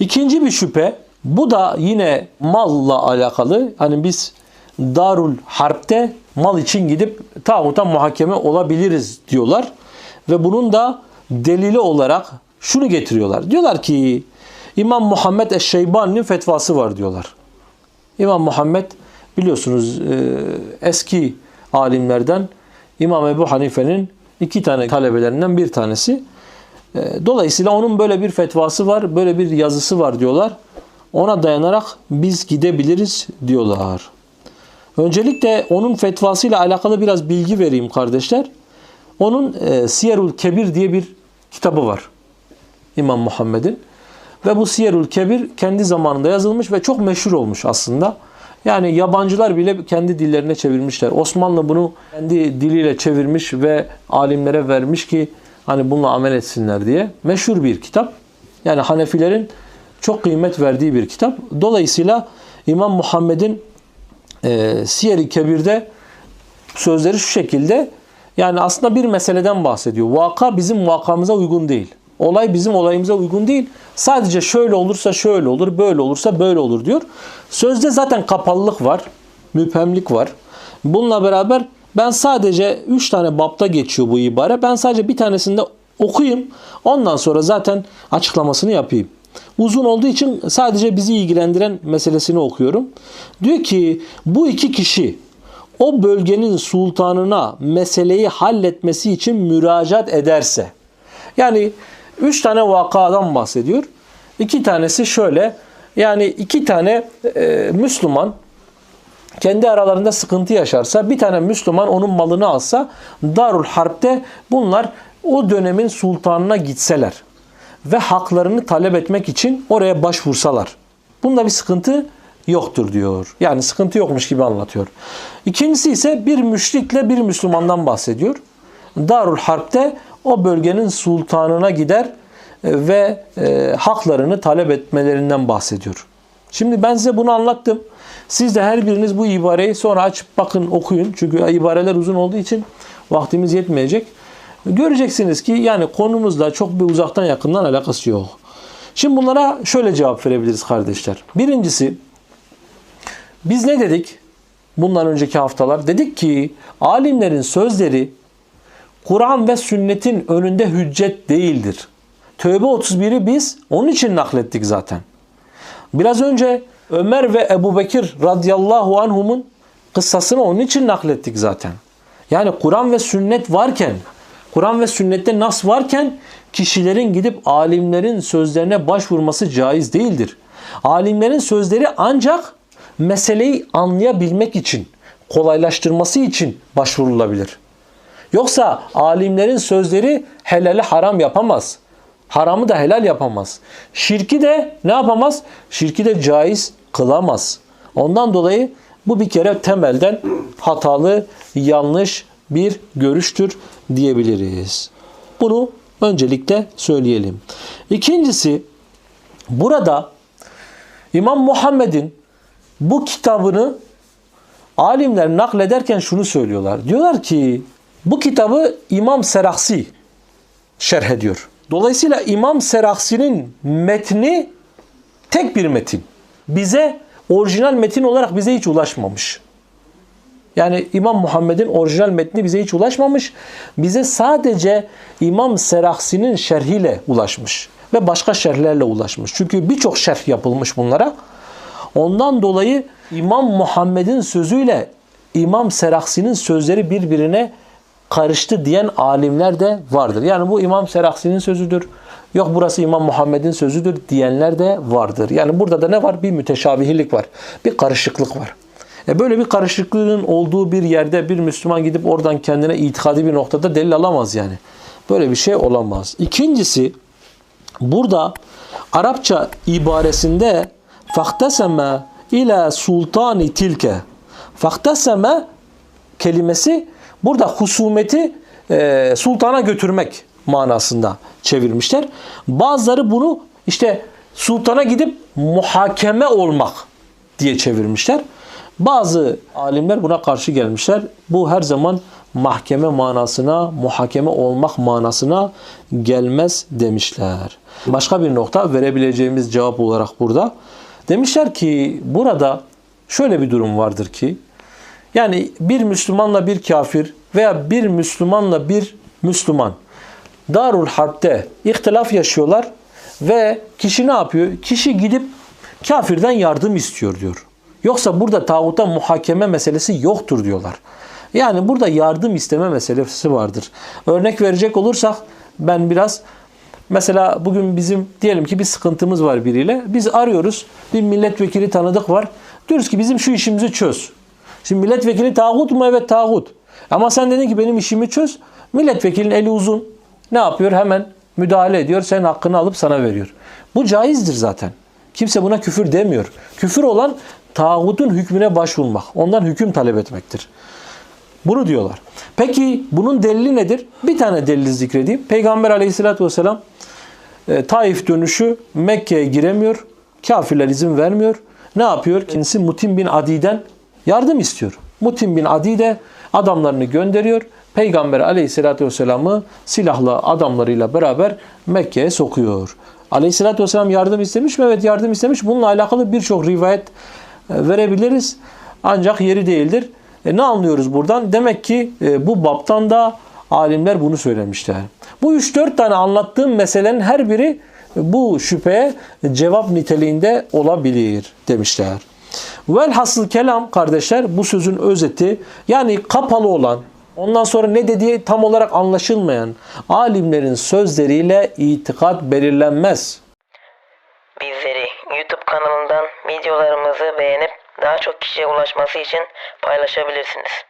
İkinci bir şüphe bu da yine malla alakalı. Hani biz Darul Harp'te mal için gidip tağuta muhakeme olabiliriz diyorlar. Ve bunun da delili olarak şunu getiriyorlar. Diyorlar ki İmam Muhammed Eşşeybani'nin fetvası var diyorlar. İmam Muhammed biliyorsunuz e, eski alimlerden İmam Ebu Hanife'nin iki tane talebelerinden bir tanesi. E, Dolayısıyla onun böyle bir fetvası var, böyle bir yazısı var diyorlar. Ona dayanarak biz gidebiliriz diyorlar. Öncelikle onun fetvasıyla alakalı biraz bilgi vereyim kardeşler. Onun e, Siyerul Kebir diye bir kitabı var. İmam Muhammed'in. Ve bu Siyerul Kebir kendi zamanında yazılmış ve çok meşhur olmuş aslında. Yani yabancılar bile kendi dillerine çevirmişler. Osmanlı bunu kendi diliyle çevirmiş ve alimlere vermiş ki hani bununla amel etsinler diye. Meşhur bir kitap. Yani Hanefilerin çok kıymet verdiği bir kitap. Dolayısıyla İmam Muhammed'in e, Siyer-i Kebir'de sözleri şu şekilde yani aslında bir meseleden bahsediyor. Vaka bizim vakamıza uygun değil. Olay bizim olayımıza uygun değil. Sadece şöyle olursa şöyle olur, böyle olursa böyle olur diyor. Sözde zaten kapalılık var, müphemlik var. Bununla beraber ben sadece 3 tane bapta geçiyor bu ibare. Ben sadece bir tanesinde okuyayım. Ondan sonra zaten açıklamasını yapayım. Uzun olduğu için sadece bizi ilgilendiren meselesini okuyorum. Diyor ki bu iki kişi o bölgenin sultanına meseleyi halletmesi için müracaat ederse. Yani üç tane vakadan bahsediyor. İki tanesi şöyle. Yani iki tane e, Müslüman kendi aralarında sıkıntı yaşarsa bir tane Müslüman onun malını alsa Darul Harp'te bunlar o dönemin sultanına gitseler ve haklarını talep etmek için oraya başvursalar. Bunda bir sıkıntı yoktur diyor. Yani sıkıntı yokmuş gibi anlatıyor. İkincisi ise bir müşrikle bir Müslümandan bahsediyor. Darul Harp'te o bölgenin sultanına gider ve e, haklarını talep etmelerinden bahsediyor. Şimdi ben size bunu anlattım. Siz de her biriniz bu ibareyi sonra açıp bakın okuyun. Çünkü ibareler uzun olduğu için vaktimiz yetmeyecek. Göreceksiniz ki yani konumuzla çok bir uzaktan yakından alakası yok. Şimdi bunlara şöyle cevap verebiliriz kardeşler. Birincisi biz ne dedik? Bundan önceki haftalar dedik ki alimlerin sözleri Kur'an ve sünnetin önünde hüccet değildir. Tövbe 31'i biz onun için naklettik zaten. Biraz önce Ömer ve Ebu Bekir radıyallahu anhumun kıssasını onun için naklettik zaten. Yani Kur'an ve sünnet varken, Kur'an ve sünnette nas varken kişilerin gidip alimlerin sözlerine başvurması caiz değildir. Alimlerin sözleri ancak meseleyi anlayabilmek için, kolaylaştırması için başvurulabilir. Yoksa alimlerin sözleri helali haram yapamaz. Haramı da helal yapamaz. Şirki de ne yapamaz? Şirki de caiz kılamaz. Ondan dolayı bu bir kere temelden hatalı, yanlış bir görüştür diyebiliriz. Bunu öncelikle söyleyelim. İkincisi burada İmam Muhammed'in bu kitabını alimler naklederken şunu söylüyorlar. Diyorlar ki bu kitabı İmam Seraksi şerh ediyor. Dolayısıyla İmam Seraksi'nin metni tek bir metin. Bize orijinal metin olarak bize hiç ulaşmamış. Yani İmam Muhammed'in orijinal metni bize hiç ulaşmamış. Bize sadece İmam Seraksi'nin şerhiyle ulaşmış. Ve başka şerhlerle ulaşmış. Çünkü birçok şerh yapılmış bunlara. Ondan dolayı İmam Muhammed'in sözüyle İmam Seraksi'nin sözleri birbirine karıştı diyen alimler de vardır. Yani bu İmam Seraksi'nin sözüdür. Yok burası İmam Muhammed'in sözüdür diyenler de vardır. Yani burada da ne var? Bir müteşabihlik var. Bir karışıklık var. E böyle bir karışıklığın olduğu bir yerde bir Müslüman gidip oradan kendine itikadi bir noktada delil alamaz yani. Böyle bir şey olamaz. İkincisi burada Arapça ibaresinde faktaseme ila sultani tilke faktaseme kelimesi burada husumeti e, sultana götürmek manasında çevirmişler. Bazıları bunu işte sultana gidip muhakeme olmak diye çevirmişler. Bazı alimler buna karşı gelmişler. Bu her zaman mahkeme manasına, muhakeme olmak manasına gelmez demişler. Başka bir nokta verebileceğimiz cevap olarak burada. Demişler ki burada şöyle bir durum vardır ki yani bir Müslümanla bir kafir veya bir Müslümanla bir Müslüman Darul Harp'te ihtilaf yaşıyorlar ve kişi ne yapıyor? Kişi gidip kafirden yardım istiyor diyor. Yoksa burada tağuta muhakeme meselesi yoktur diyorlar. Yani burada yardım isteme meselesi vardır. Örnek verecek olursak ben biraz mesela bugün bizim diyelim ki bir sıkıntımız var biriyle. Biz arıyoruz. Bir milletvekili tanıdık var. Diyoruz ki bizim şu işimizi çöz. Şimdi milletvekili tağut mu? Evet tağut. Ama sen dedin ki benim işimi çöz. Milletvekilinin eli uzun. Ne yapıyor? Hemen müdahale ediyor. Senin hakkını alıp sana veriyor. Bu caizdir zaten. Kimse buna küfür demiyor. Küfür olan tağutun hükmüne başvurmak. Ondan hüküm talep etmektir. Bunu diyorlar. Peki bunun delili nedir? Bir tane delili zikredeyim. Peygamber aleyhissalatü vesselam e, Taif dönüşü Mekke'ye giremiyor. Kafirler izin vermiyor. Ne yapıyor? Kendisi Mutim bin Adi'den yardım istiyor. Mutim bin Adi de adamlarını gönderiyor. Peygamber aleyhissalatü vesselam'ı silahlı adamlarıyla beraber Mekke'ye sokuyor. Aleyhissalatü vesselam yardım istemiş mi? Evet yardım istemiş. Bununla alakalı birçok rivayet e, verebiliriz. Ancak yeri değildir. E, ne anlıyoruz buradan? Demek ki e, bu baptan da alimler bunu söylemişler. Bu 3-4 tane anlattığım meselenin her biri bu şüpheye cevap niteliğinde olabilir demişler. Velhasıl kelam kardeşler bu sözün özeti yani kapalı olan ondan sonra ne dediği tam olarak anlaşılmayan alimlerin sözleriyle itikat belirlenmez. Bizleri YouTube kanalından videolarımızı beğenip daha çok kişiye ulaşması için paylaşabilirsiniz.